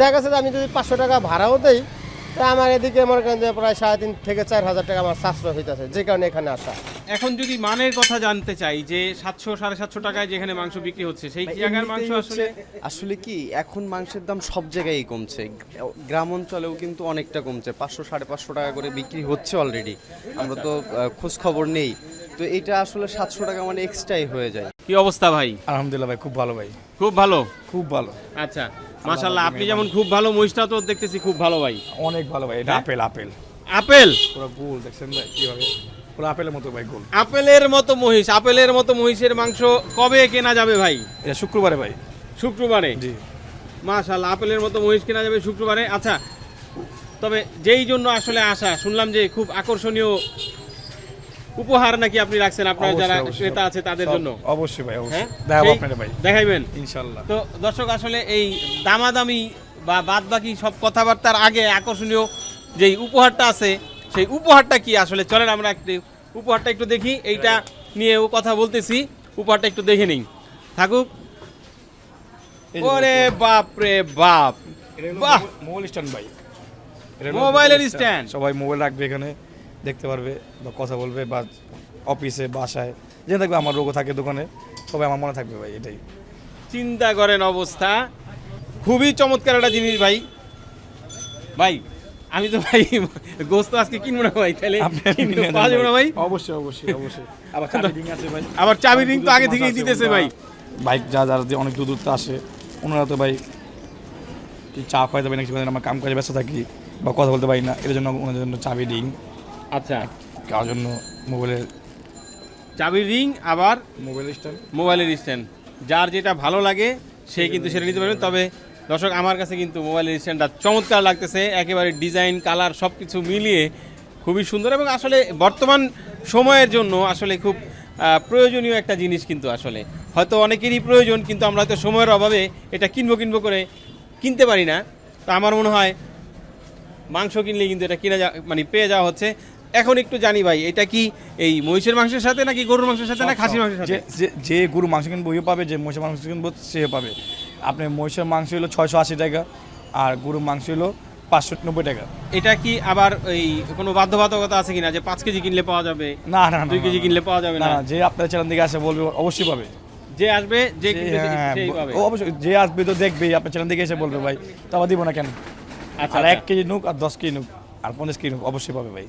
দেখা গেছে যে আমি যদি পাঁচশো টাকা ভাড়াও দেই তা আমার এদিকে মনে করেন যে প্রায় সাড়ে তিন থেকে চার হাজার টাকা আমার সাশ্রয় হইতেছে যে কারণে এখানে আসা। এখন যদি মানের কথা জানতে চাই যে সাতশো সাড়ে সাতশো টাকায় যেখানে মাংস বিক্রি হচ্ছে সেই জায়গার মাংস আসলে হচ্ছে- আসলে? কি এখন মাংসের দাম সব জায়গায় কমছে। গ্রাম অঞ্চলেও কিন্তু অনেকটা কমছে পাঁচশো সাড়ে পাঁচশো টাকা করে বিক্রি হচ্ছে অলরেডি আমরা তো খোঁজ খবর নেই। তো এটা আসলে সাতশো টাকা মানে এক্সট্রাই হয়ে যায়। কি অবস্থা ভাই? আলহামদুলিল্লাহ ভাই খুব ভালো ভাই। খুব ভালো? খুব ভালো। আচ্ছা মাশাল্লাহ আপনি যেমন খুব ভালো মহিষটা তো দেখতেছি খুব ভালো ভাই। অনেক ভালো ভাই এটা হ্যাঁ? Apple apple. আপেল? পুরো গোল দেখছেন ভাই কীভাবে? পুরো আপেলের মতো ভাই গোল। আপেলের মতো মহিষ আপেলের মতো মহিষের মাংস কবে কেনা যাবে ভাই? এটা শুক্রবারে ভাই। শুক্রবারে? জি। মাশাল্লাহ আপেলের মতো মহিষ কেনা যাবে শুক্রবারে। আচ্ছা তবে যেই জন্য আসলে আসা শুনলাম যে খুব আকর্ষণীয় উপহার নাকি আপনি রাখছেন আপনার যারা। ক্রেতা আছে তাদের জন্য? অবশ্যই ভাই হ্যাঁ? অবশ্যই দেখাবো সেই- আপনারা ভাই। দেখাইবেন? ইনশাল্লাহ। তো দর্শক আসলে এই দামাদামি বা বাদ বাকি সব কথাবার্তার আগে আকর্ষণীয় যেই উপহারটা আছে সেই উপহারটা কি আসলে? চলেন আমরা একটু উপহারটা একটু দেখি। এইটা নিয়েও কথা বলতেছি। উপহারটা একটু দেখে নিই। থাকুক। ওরে বাপ। রে বাপ বাহ! মোবাইল- মোবাইল স্ট্যান্ড ভাই। মোবাইলের স্ট্যান্ড। সবাই মোবাইল রাখবে এখানে। দেখতে পারবে বা কথা বলবে বা অফিসে বাসায় যে থাকবে আমার রোগও থাকে দোকানে সবাই আমার মনে থাকবে ভাই এটাই। চিন্তা করেন অবস্থা। খুবই চমৎকার একটা জিনিস ভাই। ভাই আমি তো ভাই গোস্ত আজকে কিনবো না ভাই তাহলে পাওয়া যাবে না ভাই। অবশ্যই অবশ্যই অবশ্যই। আবার চাবি ring আছে ভাই। আবার চাবি রিং তো আগে থেকেই দিতেছে ভাই। বাইক যা যারা যে অনেক দূর দূর আসে। ওনারা তো ভাই কি চা খাওয়াতে পারি না কিছু আমার কাম কাজে ব্যস্ত থাকি বা কথা বলতে পারি না এর জন্য ওনাদের জন্য চাবি রিং আচ্ছা। কার জন্য মোবাইলের চাবির রিং আবার মোবাইল স্ট্যান্ড মোবাইলের স্ট্যান্ড যার যেটা ভালো লাগে সে কিন্তু সেটা নিতে পারবেন তবে দর্শক আমার কাছে কিন্তু মোবাইলের স্ট্যান্ডটা চমৎকার লাগতেছে। একেবারে ডিজাইন কালার সব কিছু মিলিয়ে খুবই সুন্দর এবং আসলে বর্তমান সময়ের জন্য আসলে খুব প্রয়োজনীয় একটা জিনিস কিন্তু আসলে। হয়তো অনেকেরই প্রয়োজন কিন্তু আমরা হয়তো সময়ের অভাবে এটা কিনবো কিনবো করে কিনতে পারি না। তো আমার মনে হয় মাংস কিনলে কিন্তু এটা কিনা যা মানে পেয়ে যাওয়া হচ্ছে। এখন একটু জানি ভাই এটা কি এই মহিষের মাংসের সাথে নাকি গরুর মাংসের সাথে না খাসির মাংসের সাথে? যে গরু মাংস কিনবো ওইও পাবে যে মহিষের মাংস কিনবো সে পাবে। আপনি মহিষের মাংস হলো ছয়শো আশি টাকা আর গরুর মাংস হলো পাঁচশো নব্বই টাকা। এটা কি আবার ওই কোনো বাধ্যবাধকতা আছে কিনা যে পাঁচ কেজি কিনলে পাওয়া যাবে না না দুই কেজি কিনলে পাওয়া যাবে না যে আপনার চ্যানেল দিকে আসে বলবে অবশ্যই পাবে। যে আসবে যে হ্যাঁ, ও অবশ্যই যে আসবে তো দেখবেই আপনার চ্যানেল দিকে এসে বলবে ভাই তো আবার দিব না কেন? আচ্ছা আর এক আচ্ছা। কেজি নুক আর দশ কেজি নুক আর পঞ্চাশ কেজি নুক অবশ্যই পাবে ভাই।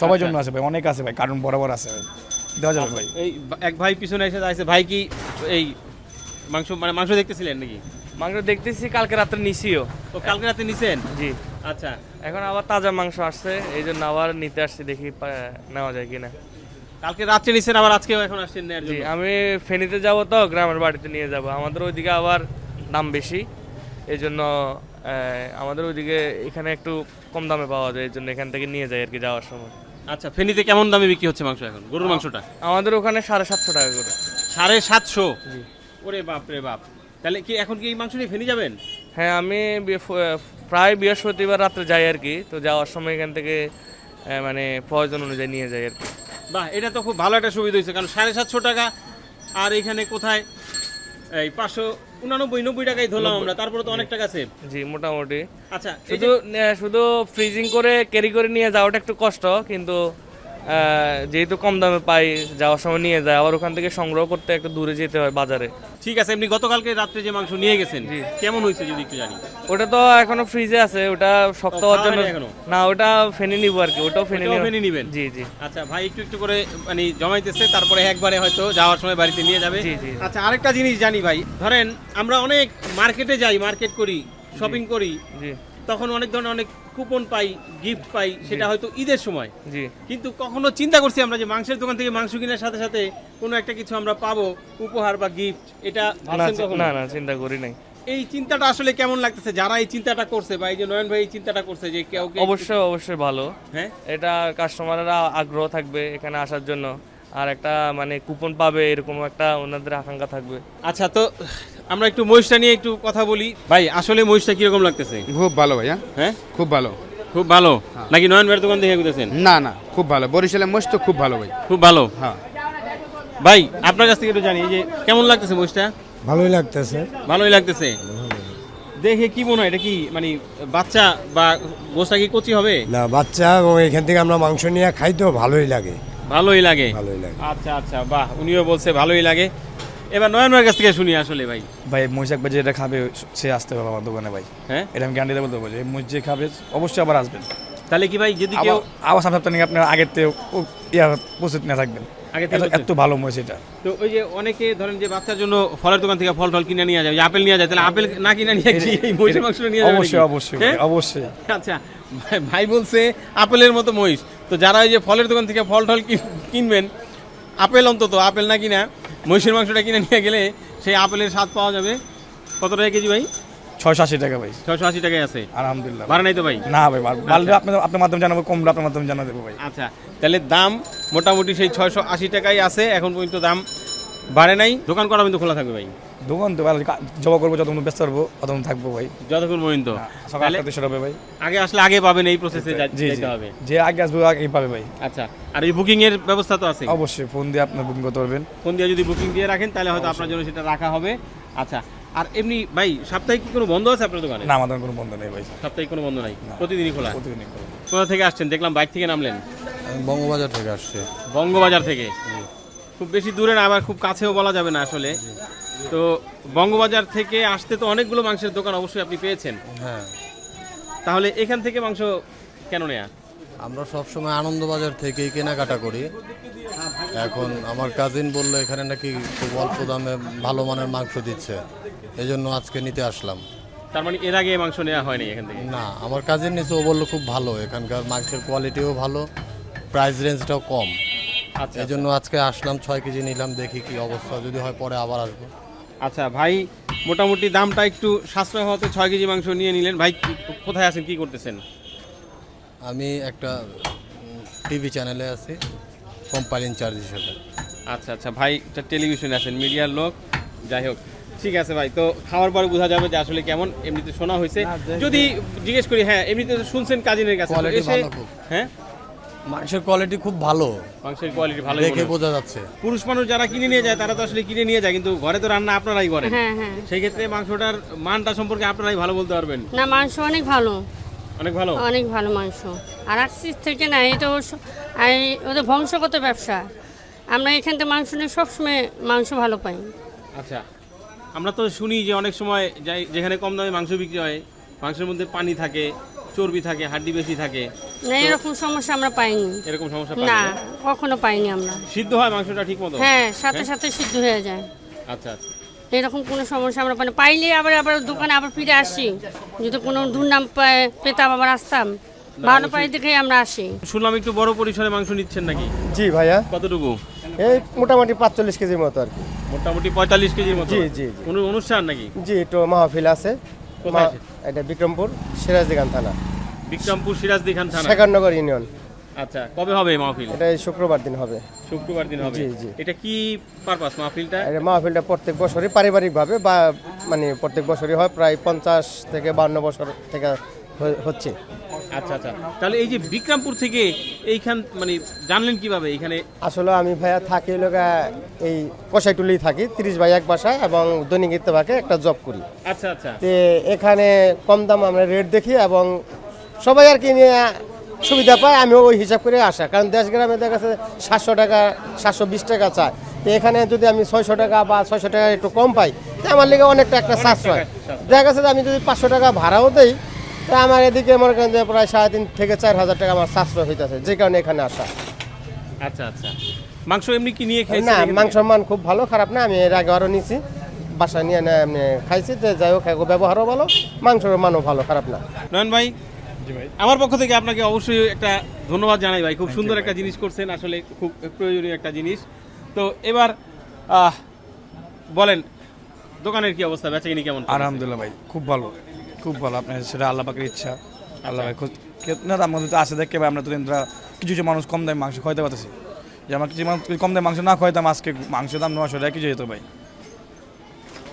সবার আচ্ছা। জন্য আছে ভাই অনেক আছে ভাই কার্টুন বরাবর আছে ভাই। দেওয়া যাবে ভাই। এই এক ভাই পিছনে এসে আছে ভাই কি এই মাংস মানে মাংস দেখতেছিলেন নাকি? মাংস দেখতেছি কালকে রাত্রে নিছিও। তো কালকে রাতে নিছেন? জি। আচ্ছা। এখন আবার তাজা মাংস আসছে এই জন্য আবার নিতে আসছি দেখি নেওয়া যায় কিনা। কালকে রাত্রে নিছেন আবার আজকেও এখন আসছেন নেওয়ার জি জন্য? আমি ফেনীতে যাব তো গ্রামের বাড়িতে নিয়ে যাব। আমাদের ওইদিকে আবার দাম বেশি এই জন্য আমাদের ওইদিকে এখানে একটু কম দামে পাওয়া যায় এই জন্য এখান থেকে নিয়ে যাই আর কি যাওয়ার সময়। আচ্ছা ফেনীতে কেমন দামে বিক্রি হচ্ছে মাংস এখন? গরুর মাংসটা? আমাদের ওখানে সাড়ে সাতশো টাকা করে। সাড়ে সাতশো? ওরে বাপ রে বাপ। তাহলে কি এখন কি এই মাংস নিয়ে ফেনী যাবেন? হ্যাঁ আমি প্রায় বৃহস্পতিবার রাত্রে যাই আর কি তো যাওয়ার সময় এখান থেকে মানে প্রয়োজন অনুযায়ী নিয়ে যাই আর কি। বাহ এটা তো খুব ভালো একটা সুবিধা হয়েছে কারণ সাড়ে সাতশো টাকা আর এখানে কোথায়? এই পাঁচশো উনানব্বই নব্বই টাকাই ধরলাম আমরা তারপরে তো অনেক টাকা সেভ জি মোটামুটি। আচ্ছা শুধু শুধু ফ্রিজিং করে ক্যারি করে নিয়ে যাওয়াটা একটু কষ্ট কিন্তু যেহেতু কম দামে পাই যাওয়ার সময় নিয়ে যায় আবার ওখান থেকে সংগ্রহ করতে একটু দূরে যেতে হয় বাজারে। ঠিক আছে এমনি গতকালকে রাত্রে যে মাংস নিয়ে গেছেন কেমন হয়েছে যদি একটু জানি? ওটা তো এখনও ফ্রিজে আছে ওটা শক্ত হওয়ার জন্য না ওটা ফেনে নিবো আর কি ওটাও ফেনে নিব ফেনে নিবেন? জি জি। আচ্ছা ভাই একটু একটু করে মানে জমাইতেছে তারপরে একবারে হয়তো যাওয়ার সময় বাড়িতে নিয়ে যাবে। জি, জি। আচ্ছা আরেকটা জিনিস জানি ভাই ধরেন আমরা অনেক মার্কেটে যাই মার্কেট করি শপিং করি জি। তখন অনেক ধরনের অনেক কুপন পাই গিফট পাই সেটা হয়তো ঈদের সময়। জি। কিন্তু কখনো চিন্তা করছি আমরা যে মাংসের দোকান থেকে মাংস কেনার সাথে সাথে কোনো একটা কিছু আমরা পাবো উপহার বা গিফট এটা না না না চিন্তা করি নাই। এই চিন্তাটা আসলে কেমন লাগতেছে? যারা এই চিন্তাটা করছে বা এই যে নয়ন ভাই এই চিন্তাটা করছে যে কেউ অবশ্যই অবশ্যই ভালো। হ্যাঁ? এটা কাস্টমাররা আগ্রহ থাকবে এখানে আসার জন্য। আর একটা মানে কুপন পাবে এরকম একটা ওনাদের আকাঙ্ক্ষা থাকবে। আচ্ছা তো আমরা একটু মহিষটা নিয়ে একটু কথা বলি। ভাই আসলে মহিষটা কীরকম লাগতেছে? খুব ভালো ভাইয়া। হ্যাঁ? খুব ভালো। খুব ভালো? নাকি নয়ন ভাইয়ের দোকান থেকে ঘুরতেছেন না না খুব ভালো। বরিশালের মোষ তো খুব ভালো ভাই। খুব ভালো? হ্যাঁ। ভাই আপনার কাছ থেকে একটু জানি যে কেমন লাগতেছে মহিষটা? ভালোই লাগতেছে। ভালোই লাগতেছে? দেখে কি মনে হয় এটা কি মানে বাচ্চা বা গোসটা কি কচি হবে? না বাচ্চা ও এখান থেকে আমরা মাংস নিয়ে খাই তো ভালোই লাগে। ভালোই লাগে। ভালোই লাগে। আচ্ছা আচ্ছা বাহ উনিও বলছে ভালোই লাগে। এবার নয়ন ভাইয়ের কাছ থেকে শুনি আসলে ভাই। ভাই মহিষাক ভাই যেটা খাবে সে আসতে হবে আমার দোকানে ভাই। হ্যাঁ? এটা আমি গ্যারান্টি বলতে পারব যে মহিষ যে খাবে অবশ্যই আবার আসবেন। তাহলে কি ভাই যদি কেউ আবার সামনে সপ্তাহে আপনার আগের থেকে ইয়া উপস্থিত না থাকবেন। আগে থেকে এত- ভালো মহিষ এটা। তো ওই যে অনেকে ধরেন যে বাচ্চার জন্য ফলের দোকান থেকে ফল টল কিনে নিয়ে যায় আপেল নিয়ে যায় তাহলে আপেল না কিনে নিয়ে কি এই মহিষের মাংস নিয়ে যাবে অবশ্যই অবশ্যই হ্যাঁ? অবশ্যই। আচ্ছা ভাই- বলছে আপেলের মতো মহিষ। তো যারা ওই যে ফলের দোকান থেকে ফল টল কিন- কিনবেন আপেল অন্তত আপেল না কিনা মহিষের মাংসটা কিনে নিয়ে গেলে সেই আপেলের স্বাদ পাওয়া যাবে। কত টাকা কেজি ভাই? ছয়শো আশি টাকা ভাই। ছয়শো আশি টাকায় আছে? আলহামদুলিল্লাহ। নাই তো ভাই? না ভাই বাড়লে আপনার আপনার মাধ্যমে জানাব কমলে আপনার মাধ্যমে জানা দেবো ভাই। আচ্ছা তাহলে দাম মোটামুটি সেই ছয়শো আশি টাকাই আছে এখন পর্যন্ত দাম বাড়ে নাই। দোকান করা কিন্তু খোলা থাকবে ভাই? দোকান তো জবা করব যতক্ষণ ব্যস্ত পারব ততক্ষণ থাকব ভাই। যতক্ষণ পর্যন্ত। সকাল তাহলে আটটা দেশের হবে ভাই। আগে আসলে আগে পাবেন এই প্রসেসে যেতে হবে। যে আগে আসবে পাবে ভাই। আচ্ছা আর এই বুকিং এর ব্যবস্থা তো আছে? অবশ্যই ফোন দিয়ে বুকিং করতে পারবেন। ফোন দিয়ে যদি বুকিং দিয়ে রাখেন তাহলে হয়তো আপনার জন্য সেটা রাখা হবে। আচ্ছা আর এমনি ভাই সাপ্তাহিক কি কোনো বন্ধ আছে আপনার দোকানে? না আমাদের কোনো বন্ধ নেই ভাই। সাপ্তাহিক কোনো বন্ধ নাই? প্রতিদিনই খোলা? প্রতিদিনই করব। কোথা থেকে আসছেন? দেখলাম বাইক থেকে নামলেন। বঙ্গবাজার থেকে আসছি। বঙ্গবাজার থেকে? খুব বেশি দূরে না আবার খুব কাছেও বলা যাবে না আসলে। তো বঙ্গবাজার থেকে আসতে তো অনেকগুলো মাংসের দোকান অবশ্যই আপনি পেয়েছেন। হ্যাঁ। তাহলে এখান থেকে মাংস কেন নেয়া? আমরা সবসময় আনন্দবাজার থেকেই কেনাকাটা করি। এখন আমার কাজিন বলল এখানে নাকি খুব অল্প দামে ভালো মানের মাংস দিচ্ছে। এই জন্য আজকে নিতে আসলাম। তার মানে এর আগে মাংস নেওয়া হয়নি এখান থেকে? না আমার কাজিন নিচে ও বলল খুব ভালো। এখানকার মাংসের কোয়ালিটিও ভালো প্রাইস রেঞ্জটাও কম। আচ্ছা এই জন্য আজকে আসলাম ছয় কেজি নিলাম দেখি কি অবস্থা। যদি হয় পরে আবার আসব। আচ্ছা ভাই মোটামুটি দামটা একটু সাশ্রয় হওয়াতে ছয় কেজি মাংস নিয়ে নিলেন। ভাই কোথায় আছেন কি করতেছেন? আমি একটা টিভি চ্যানেলে আছি কোম্পানি ইনচার্জ হিসেবে। আচ্ছা আচ্ছা ভাই একটা টেলিভিশনে আছেন মিডিয়ার লোক যাই হোক। ঠিক আছে ভাই তো খাওয়ার পরে বোঝা যাবে যে আসলে কেমন এমনিতে শোনা হয়েছে। যদি জিজ্ঞেস করি হ্যাঁ এমনিতে তো শুনছেন কাজিনের কাছে এসে হ্যাঁ? মাংসের কোয়ালিটি খুব ভালো। মাংসের কোয়ালিটি ভালো দেখে বোঝা যাচ্ছে। পুরুষ মানুষ যারা কিনে নিয়ে যায় তারা তো আসলে কিনে নিয়ে যায় কিন্তু ঘরে তো রান্না আপনারাই করেন। হ্যাঁ হ্যাঁ। সেই ক্ষেত্রে মাংসটার মানটা সম্পর্কে আপনারাই ভালো বলতে পারবেন। না মাংস অনেক ভালো। অনেক ভালো? অনেক ভালো মাংস। আর আসছিস থেকে না এটা ওদের বংশগত ব্যবসা। আমরা এখান থেকে মাংস নিয়ে সবসময় মাংস ভালো পাই। আচ্ছা আমরা তো শুনি যে অনেক সময় যাই যেখানে কম দামে মাংস বিক্রি হয় মাংসের মধ্যে পানি থাকে চর্বি থাকে হাড্ডি বেশি থাকে। না এরকম সমস্যা আমরা পাইনি। এরকম সমস্যা না? কখনো পাইনি আমরা। সিদ্ধ হয় মাংসটা ঠিক মতো হ্যাঁ সাথে সাথে সিদ্ধ হয়ে যায়। আচ্ছা আচ্ছা। এরকম কোনো সমস্যা আমরা পাইনি। পাইলে আবার আবার দোকানে আবার ফিরে আসি। যদি কোনো দুর্নাম পায়- পেতাম আবার আসতাম। ভালো পাই দেখেই আমরা আসি। শুনলাম একটু বড় পরিসরে মাংস নিচ্ছেন নাকি? জি ভাইয়া। কতটুকু? এই মোটামুটি পাঁচচল্লিশ কেজির মতো আর কি। মোটামুটি পঁয়তাল্লিশ কেজির মতো। জি, জি। কোনো অনুষ্ঠান নাকি? জি একটু মাহফিল আছে। কোথায়? এটা বিক্রমপুর সিরাজদিগান থানা। বিক্রমপুর সিরাজদি খান থানা। শেখারনগর ইউনিয়ন। আচ্ছা কবে হবে এই মাহফিল? এটা এই শুক্রবার দিন হবে। শুক্রবার দিন হবে। জি, জি। এটা কি পারপাস মাহফিলটা? এই মাহফিলটা প্রত্যেক বছরই পারিবারিকভাবে বা মানে প্রত্যেক বছরই হয় প্রায় পঞ্চাশ থেকে বান্ন বছর থেকে হচ্ছে। আচ্ছা আচ্ছা। তাহলে এই যে বিক্রমপুর থেকে এইখান মানে জানলেন কীভাবে এখানে? আসলে আমি ভাইয়া থাকি লোকা এই কষাইটুলি থাকি তিরিশ বাই এক বাসায় এবং দৈনিক ইত্তেফাকে একটা জব করি। আচ্ছা আচ্ছা। তে এখানে কম দাম আমরা রেট দেখি এবং সবাই আর কি নিয়ে সুবিধা পায় আমি ওই হিসাব করে আসা। কারণ দেশ গ্রামে দেখা যাচ্ছে সাতশো টাকা সাতশো বিশ টাকা চায়। তো এখানে যদি আমি ছয়শো টাকা বা ছয়শো টাকা একটু কম পাই তো আমার লিগে অনেকটা একটা সাশ্রয়। দেখা যাচ্ছে যে আমি যদি পাঁচশো টাকা ভাড়াও দেই তা আমার এদিকে মনে করেন যে প্রায় সাড়ে তিন থেকে চার হাজার টাকা আমার সাশ্রয় হইতেছে যে কারণে এখানে আসা। আচ্ছা আচ্ছা। মাংস এমনি কি নিয়ে খাই না মাংসের মান খুব ভালো খারাপ না আমি এর আগে আরও নিছি। বাসায় নিয়ে খাইছি তো যাই হোক ব্যবহারও ভালো মাংসের মানও ভালো খারাপ না। নয়ন ভাই আমার পক্ষ থেকে আপনাকে অবশ্যই একটা ধন্যবাদ জানাই ভাই। খুব সুন্দর একটা জিনিস করছেন আসলে খুব প্রয়োজনীয় একটা জিনিস। তো এবার বলেন দোকানের কি অবস্থা? বেচাকিনি কেমন? আলহামদুলিল্লাহ ভাই খুব ভালো খুব ভালো। আপনার সেটা আল্লাহ পাকের ইচ্ছা। আল্লাহ ভাই না মধ্যে তো আছে দেখে ভাই আমরা তো কিছু কিছু মানুষ কম দামে মাংস খাইতে পারতেছি। যে আমার কিছু মানুষ কম দামে মাংস না খাইতাম আজকে মাংসের দাম নশো টাকা কেজি যেত ভাই।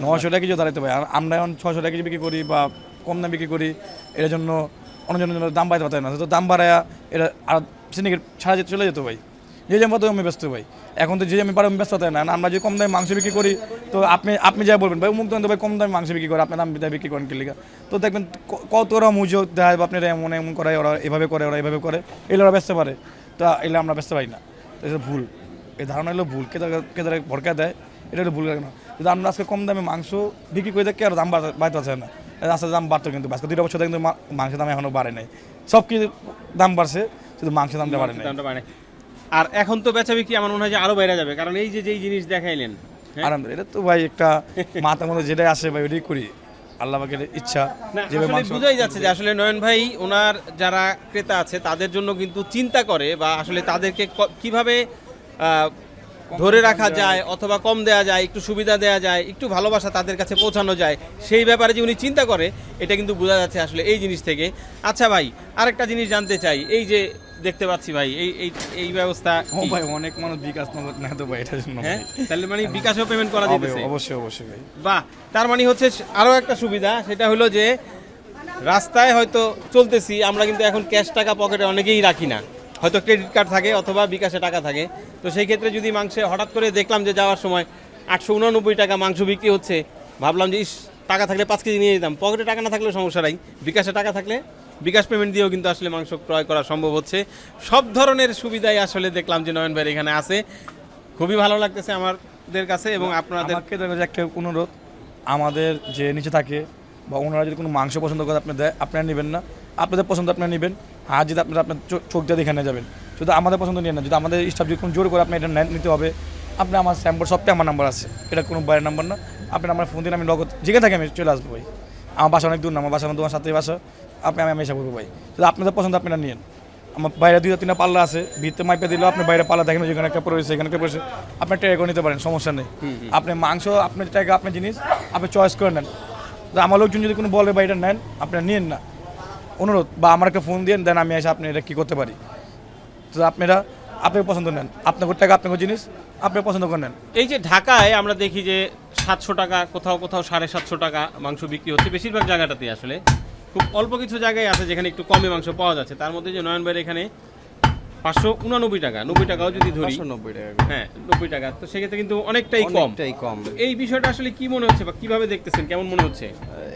নশো টাকা কেজি দাঁড়াইতে ভাই। আর আমরা এখন ছশো টাকা কেজি বিক্রি করি বা কম দামে বিক্রি করি এর জন্য অন্যজনের জন্য দাম বাড়াতে পারতাম না। তো দাম বাড়ায় এটা আর সিন্ডিকেট ছাড়া যেতে চলে যেত ভাই। যে যেমন মতো আমি ব্যস্ত ভাই। এখন তো যে আমি পারো ব্যস্ত থাকে না। না, আমরা যে কম দামে মাংস বিক্রি করি তো আপনি আপনি যাই বলবেন ভাই মুখ তো ভাই কম দামে মাংস বিক্রি করে আপনার দাম বিক্রি করেন কিলিকা তো দেখবেন কত ওরা মুজো দেয় বা আপনারা এমন এমন করে ওরা এভাবে করে ওরা এভাবে করে। এগুলো ওরা বেচতে পারে। তো এগুলো আমরা বেচতে পারি না। তো এটা ভুল। এই ধারণা হলো ভুল। কে কে তারা ভরকা দেয় এটা হলো ভুল কেন যদি আমরা আজকে কম দামে মাংস বিক্রি করে দেখি আর দাম বাড়তে- আছে না। আস্তে দাম বাড়তো কিন্তু আজকে দুটো বছর ধরে কিন্তু মাংসের দাম এখনও বাড়ে নাই সব কিছু দাম বাড়ছে শুধু মাংসের দামটা বাড়ে নাই দামটা বাড়ে। আর এখন তো বেচা বিক্রি আমার মনে হয় যে আরও বাইরে যাবে কারণ এই যে যেই জিনিস দেখাইলেন হ্যাঁ? আরাম এটা তো ভাই একটা মাথার মধ্যে যেটাই আসে ভাই ওটাই করি আল্লাহ পাকের ইচ্ছা বোঝাই যাচ্ছে যে আসলে নয়ন ভাই ওনার যারা ক্রেতা আছে তাদের জন্য কিন্তু চিন্তা করে বা আসলে তাদেরকে কীভাবে আহ, ধরে রাখা যায় অথবা কম দেয়া যায় একটু সুবিধা দেয়া যায় একটু ভালোবাসা তাদের কাছে পৌঁছানো যায় সেই ব্যাপারে যে উনি চিন্তা করে এটা কিন্তু বোঝা যাচ্ছে আসলে এই জিনিস থেকে। আচ্ছা ভাই আরেকটা জিনিস জানতে চাই এই যে দেখতে পাচ্ছি ভাই এই এই এই ব্যবস্থা ও ভাই অনেক মানুষ বিকাশ নগদ না তো ভাই এটার জন্য হ্যাঁ? তাহলে মানে বিকাশও পেমেন্ট করা যেতেছে। অবশ্যই অবশ্যই ভাই। বাহ তার মানে হচ্ছে আরও একটা সুবিধা সেটা হলো যে রাস্তায় হয়তো চলতেছি আমরা কিন্তু এখন ক্যাশ টাকা পকেটে অনেকেই রাখি না। হয়তো ক্রেডিট কার্ড থাকে অথবা বিকাশে টাকা থাকে। তো সেই ক্ষেত্রে যদি মাংসে হঠাৎ করে দেখলাম যে যাওয়ার সময় আটশো উনানব্বই টাকা মাংস বিক্রি হচ্ছে ভাবলাম যে ইস টাকা থাকলে পাঁচ কেজি নিয়ে যেতাম। পকেটে টাকা না থাকলেও সমস্যা নাই। বিকাশে টাকা থাকলে বিকাশ পেমেন্ট দিয়েও কিন্তু আসলে মাংস ক্রয় করা সম্ভব হচ্ছে। সব ধরনের সুবিধাই আসলে দেখলাম যে নয়ন ভাইয়ের এখানে আছে। খুবই ভালো লাগতেছে আমাদের কাছে এবং আপনাদের একটা অনুরোধ আমাদের যে নিচে থাকে বা ওনারা যদি কোনো মাংস পছন্দ করে আপনি দেয় আপনারা নেবেন না। আপনাদের পছন্দ আপনারা নেবেন আর যদি আপনারা আপনার চোখ দিয়ে দেখে নিয়ে যাবেন। শুধু আমাদের পছন্দ নিয়ে না যদি আমাদের স্টাফ যদি কোনো জোর করে আপনি এটা নিতে হবে আপনি আমার স্যাম্পল সবটাই আমার নাম্বার আছে। এটা কোনো বাইরের নাম্বার না। আপনি আমার ফোন দিন আমি নগদ যেখানে থাকি আমি চলে আসব ভাই। আমার বাসা অনেক দূর না আমার বাসা তোমার সাথে বাসা। আপনি আমি আমি এসে করব ভাই। শুধু আপনাদের পছন্দ আপনারা নিন আমার বাইরে দুই তিনটা পাল্লা আছে ভিতরে মাইপে দিলেও আপনি বাইরে পাল্লা দেখেন যেখানে একটা পড়েছে এখানে একটা পড়েছে আপনি ট্যাগও নিতে পারেন সমস্যা নেই। আপনি মাংস আপনার ট্যাগ আপনার জিনিস আপনি চয়েস করে নেন। আমার লোকজন যদি কোনো বলে বা এটা নেন আপনারা নিন না। অনুরোধ, বা আমার একটা ফোন দিয়ে দেন আমি এসে আপনি এটা কী করতে পারি। তো আপনারা, আপনাকে পছন্দ নেন। আপনাকে টাকা, আপনাকে জিনিস আপনি পছন্দ করে নেন। এই যে ঢাকায় আমরা দেখি যে সাতশো টাকা, কোথাও কোথাও সাড়ে সাতশো টাকা মাংস বিক্রি হচ্ছে, বেশিরভাগ জায়গাটাতেই আসলে। খুব অল্প কিছু জায়গায় আছে যেখানে একটু কমে মাংস পাওয়া যাচ্ছে। তার মধ্যে যে নয়ন এখানে পাঁচশো উনানব্বই টাকা নব্বই টাকাও যদি ধরি। নব্বই টাকা হ্যাঁ নব্বই টাকা। তো সেক্ষেত্রে কিন্তু অনেকটাই কম। অনেকটাই কম। এই বিষয়টা আসলে কি মনে হচ্ছে বা কীভাবে দেখতেছেন? কেমন মনে হচ্ছে?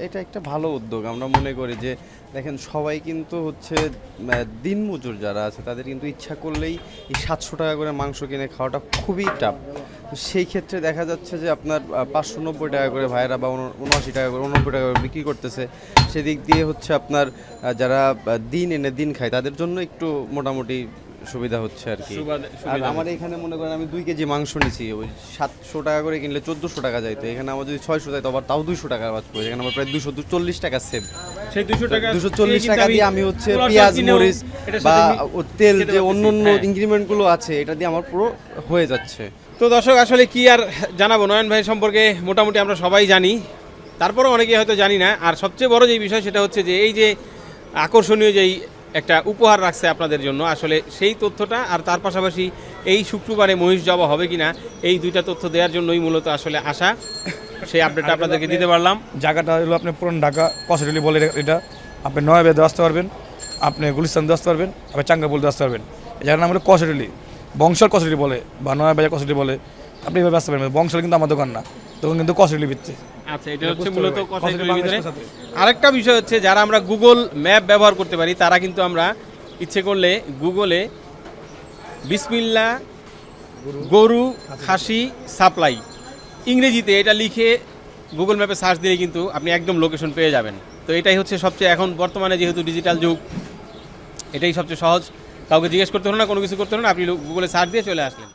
এটা একটা ভালো উদ্যোগ। আমরা মনে করি যে দেখেন সবাই কিন্তু হচ্ছে দিনমজুর যারা আছে তাদের কিন্তু ইচ্ছা করলেই এই সাতশো টাকা করে মাংস কিনে খাওয়াটা খুবই টাফ তো সেই ক্ষেত্রে দেখা যাচ্ছে যে আপনার পাঁচশো নব্বই টাকা করে ভাইয়েরা বা উনআশি টাকা করে উনব্বই টাকা করে বিক্রি করতেছে। সেদিক দিয়ে হচ্ছে আপনার যারা দিন এনে দিন খায় তাদের জন্য একটু মোটামুটি সুবিধা হচ্ছে আর কি। আর আমার এখানে মনে করেন আমি দুই কেজি মাংস নিছি ওই সাতশো টাকা করে কিনলে চোদ্দোশো টাকা যাইতো। এখানে আমার যদি ছয়শো যাইতো আবার তাও দুইশো টাকা বাঁচবো এখানে আমার প্রায় দুশো চল্লিশ টাকা সেভ সেই দুশো টাকা দুশো চল্লিশ টাকা দিয়ে আমি হচ্ছে পেঁয়াজ মরিচ বা তেল যে অন্য অন্য। ইনগ্রিডিয়েন্টগুলো আছে এটা দিয়ে আমার পুরো হয়ে যাচ্ছে। তো দর্শক আসলে কি আর জানাব? নয়ন ভাই সম্পর্কে মোটামুটি আমরা সবাই জানি। তারপরেও অনেকে হয়তো জানি না। আর সবচেয়ে বড় যে বিষয় সেটা হচ্ছে যে এই যে আকর্ষণীয় যেই একটা উপহার রাখছে আপনাদের জন্য আসলে সেই তথ্যটা আর তার পাশাপাশি এই শুক্রবারে মহিষ জবা হবে কিনা এই দুইটা তথ্য দেওয়ার জন্যই মূলত আসলে আসা সেই আপডেটটা আপনাদেরকে দিতে পারলাম। জায়গাটা হলো আপনি পুরান ঢাকা কসেটলি বলে এটা- আপনি নয় বেদে আসতে পারবেন আপনি গুলিস্তান দিয়ে আসতে পারবেন আপনি চাঙ্গা বলতে আসতে পারবেন। এই জায়গার নাম হলো কসেটলি। বংশাল কসেটলি বলে বা নয় বাজার কসেটলি বলে আপনি এভাবে আসতে পারবেন বংশাল কিন্তু আমার দোকান না। দোকান কিন্তু কসেটলি ভিত্তি আচ্ছা এটা হচ্ছে মূলত। আরেকটা বিষয় হচ্ছে যারা আমরা গুগল ম্যাপ ব্যবহার করতে পারি তারা কিন্তু আমরা ইচ্ছে করলে গুগলে বিসমিল্লা গরু খাসি সাপ্লাই ইংরেজিতে এটা লিখে গুগল ম্যাপে সার্চ দিলে কিন্তু আপনি একদম লোকেশন পেয়ে যাবেন। তো এটাই হচ্ছে সবচেয়ে এখন বর্তমানে যেহেতু ডিজিটাল যুগ এটাই সবচেয়ে সহজ। কাউকে জিজ্ঞেস করতে হলো না, কোনো কিছু করতে হলো না, আপনি গুগলে সার্চ দিয়ে চলে আসলেন।